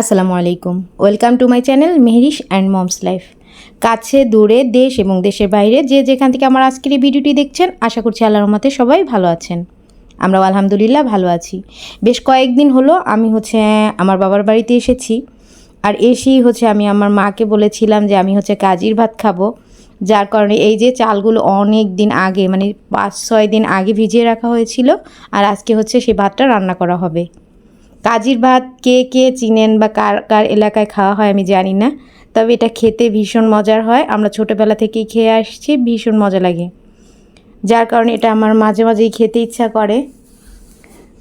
আসসালামু আলাইকুম। Welcome to my channel Mehrish and mom's life কাছে, দূরে, দেশ এবং দেশের বাইরে যে যেখান থেকে আমার আজকের এই ভিডিওটি দেখছেন, আশা করছি আল্লাহর রহমতে সবাই ভালো আছেন। আমরাও আলহামদুলিল্লাহ ভালো আছি। বেশ কয়েকদিন হলো আমি হচ্ছে আমার বাবার বাড়িতে এসেছি। আর এসেই হচ্ছে আমি আমার মাকে বলেছিলাম যে আমি হচ্ছে কাজির ভাত খাব। যার কারণে এই যে চালগুলো অনেক দিন আগে মানে পাঁচ, ছয় দিন আগে ভিজিয়ে রাখা হয়েছিল, আর আজকে হচ্ছে সেই ভাতটা রান্না করা হবে। কাজির ভাত কে কে চিনেন বা কার কার এলাকায় খাওয়া হয় আমি জানি না। তবে এটা খেতে ভীষণ মজার হয়। আমরা ছোটোবেলা থেকেই খেয়ে আসছি, ভীষণ মজা লাগে। যার কারণে এটা আমার মাঝে মাঝেই খেতে ইচ্ছা করে।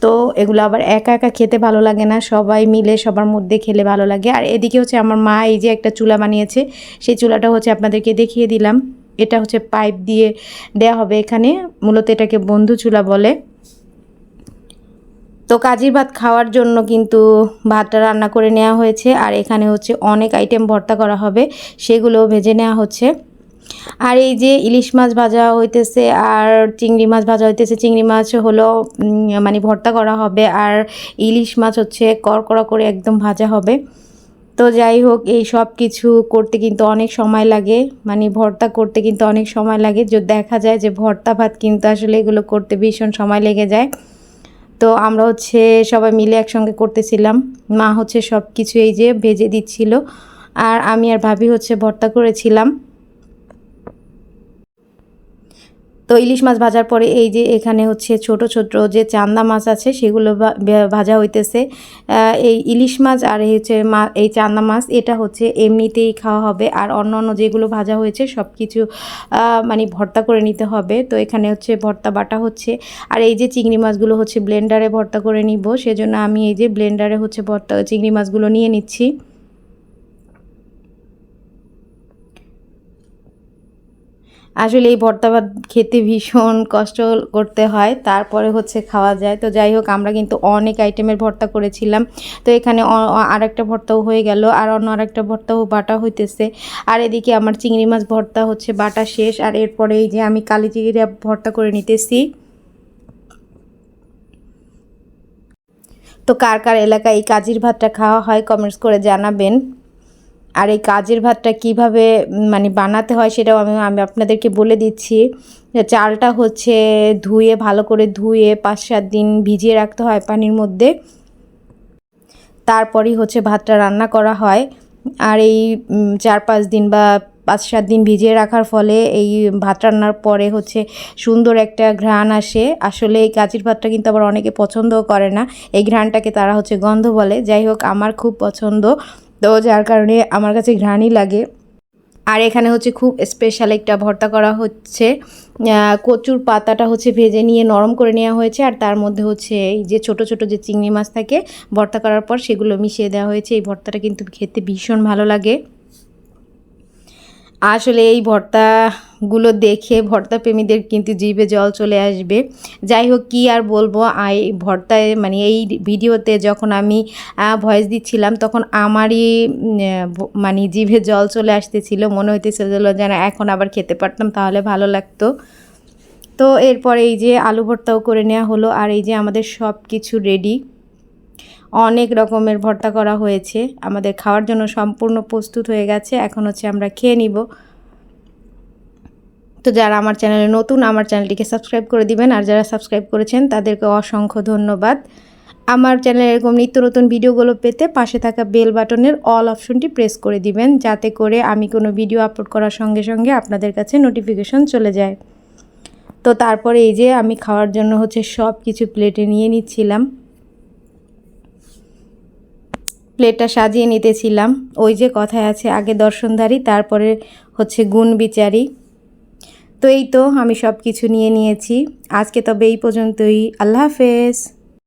তো এগুলো আবার একা একা খেতে ভালো লাগে না। সবাই মিলে সবার মধ্যে খেলে ভালো লাগে। আর এদিকে হচ্ছে আমার মা এই যে একটা চুলা বানিয়েছে, সেই চুলাটা হচ্ছে আপনাদেরকে দেখিয়ে দিলাম। এটা হচ্ছে পাইপ দিয়ে দেয়া হবে এখানে। মূলত এটাকে বন্ধু চুলা বলে। তো কাজির ভাত খাওয়ার জন্য কিন্তু ভাতটা রান্না করে নেওয়া হয়েছে, আর এখানে হচ্ছে অনেক আইটেম ভর্তা করা হবে সেগুলো ভেজে নেওয়া হচ্ছে। আর এই যে ইলিশ মাছ ভাজা হইতেছে আর চিংড়ি মাছ ভাজা হইতেছে, চিংড়ি মাছ হলো মানে ভর্তা করা হবে, আর ইলিশ মাছ হচ্ছে করকড়া করে একদম ভাজা হবে। তো যাই হোক, এই সব কিছু করতে কিন্তু অনেক সময় লাগে মানে ভর্তা করতে কিন্তু অনেক সময় লাগে। যে দেখা যায় যে ভর্তা ভাত কিন্তু আসলে এগুলো করতে ভীষণ সময় লেগে যায়। তো আমরা হচ্ছে সবাই মিলে একসঙ্গে করতেছিলাম। মা হচ্ছে সব কিছু এই যে ভেজে দিচ্ছিল। আর আমি আর ভাবি হচ্ছে ভর্তা করেছিলাম। তো ইলিশ মাছ ভাজার পরে এই যে এখানে হচ্ছে ছোট ছোট যে চান্দা মাছ আছে, সেগুলো ভাজা হইতেছে। এই ইলিশ মাছ আর এই হচ্ছে মা, এই চান্দা মাছ, এটা হচ্ছে এমনিতেই খাওয়া হবে। আর অন্য অন্য যেগুলো ভাজা হয়েছে সব কিছু মানে ভর্তা করে নিতে হবে। তো এখানে হচ্ছে ভর্তা বাটা হচ্ছে। আর এই যে চিংড়ি মাছগুলো হচ্ছে ব্লেন্ডারে ভর্তা করে নিব, সেজন্য আমি এই যে ব্লেন্ডারে হচ্ছে ভর্তা, চিংড়ি মাছগুলো নিয়ে নিচ্ছি। আসলে এই ভর্তা ভাত খেতে ভীষণ কষ্ট করতে হয়, তারপরে হচ্ছে খাওয়া যায়। তো যাই হোক, আমরা কিন্তু অনেক আইটেমের ভর্তা করেছিলাম। তো এখানে অ- আরেকটা ভর্তাও হয়ে গেল, আর অন্য আরেকটা ভর্তাও বাটা হইতেছে। আর এদিকে আমার চিংড়ি মাছ ভর্তা হচ্ছে বাটা শেষ, আর এরপরে এই যে আমি কালি চিংড়ি ভর্তা করে নিতেছি। তো কার কার এলাকায় এই কাজির ভাতটা খাওয়া হয় কমেন্টস করে জানাবেন। আর এই কাজের ভাতটা কীভাবে মানে বানাতে হয় সেটাও আমি আমি আপনাদেরকে বলে দিচ্ছি। চালটা হচ্ছে ধুয়ে, ভালো করে ধুয়ে পাঁচ সাত দিন ভিজিয়ে রাখতে হয় পানির মধ্যে। তারপরই হচ্ছে ভাতটা রান্না করা হয়। আর এই চার পাঁচ দিন বা পাঁচ সাত দিন ভিজিয়ে রাখার ফলে এই ভাত রান্নার পরে হচ্ছে সুন্দর একটা ঘ্রাণ আসে। আসলে এই কাচির ভাতটা কিন্তু আবার অনেকে পছন্দও করে না। এই ঘ্রাণটাকে তারা হচ্ছে গন্ধ বলে। যাই হোক, আমার খুব পছন্দ। তো যার কারণে আমার কাছে ঘ্রাণই লাগে। আর এখানে হচ্ছে খুব স্পেশাল একটা ভর্তা করা হচ্ছে। কচুর পাতাটা হচ্ছে ভেজে নিয়ে নরম করে নেওয়া হয়েছে। আর তার মধ্যে হচ্ছে এই যে ছোট ছোট যে চিংড়ি মাছ থাকে, ভর্তা করার পর সেগুলো মিশিয়ে দেওয়া হয়েছে। এই ভর্তাটা কিন্তু খেতে ভীষণ ভালো লাগে। আসলে এই ভর্তাগুলো দেখে ভর্তা প্রেমীদের কিন্তু জিভে জল চলে আসবে। যাই হোক, কী আর বলব? এই ভর্তায় মানে এই ভিডিওতে যখন আমি ভয়েস দিচ্ছিলাম, তখন আমারই মানে জিভে জল চলে আসতেছিল। মনে হইতেছিল যেন এখন আবার খেতে পারতাম, তাহলে ভালো লাগতো। তো এরপরে এই যে আলু ভর্তাও করে নেওয়া হলো, আর এই যে আমাদের সব কিছু রেডি অনেক রকমের ভর্তা করা হয়েছে। আমাদের খাওয়ার জন্য সম্পূর্ণ প্রস্তুত হয়ে গেছে। এখন হচ্ছে আমরা খেয়ে নিব। তো যারা আমার চ্যানেলে নতুন, আমার চ্যানেলটিকে সাবস্ক্রাইব করে দিবেন। আর যারা সাবস্ক্রাইব করেছেন, তাদেরকে অসংখ্য ধন্যবাদ। আমার চ্যানেলে এরকম নিত্য নতুন ভিডিওগুলো পেতে পাশে থাকা বেল বাটনের অল অপশনটি প্রেস করে দিবেন, যাতে করে আমি কোনো ভিডিও আপলোড করার সঙ্গে সঙ্গে আপনাদের কাছে নোটিফিকেশন চলে যায়। তো তারপরে এই যে আমি খাওয়ার জন্য হচ্ছে সব কিছু প্লেটে নিয়ে নিচ্ছিলাম। প্লেটটা সাজিয়ে নিতেছিলাম। ওই যে কথায় আছে, আগে দর্শনধারী, তারপরে হচ্ছে গুণ বিচারী। তো এই তো আমি সব কিছু নিয়ে নিয়েছি। আজকে তবে এই পর্যন্তই। আল্লাহ হাফেজ।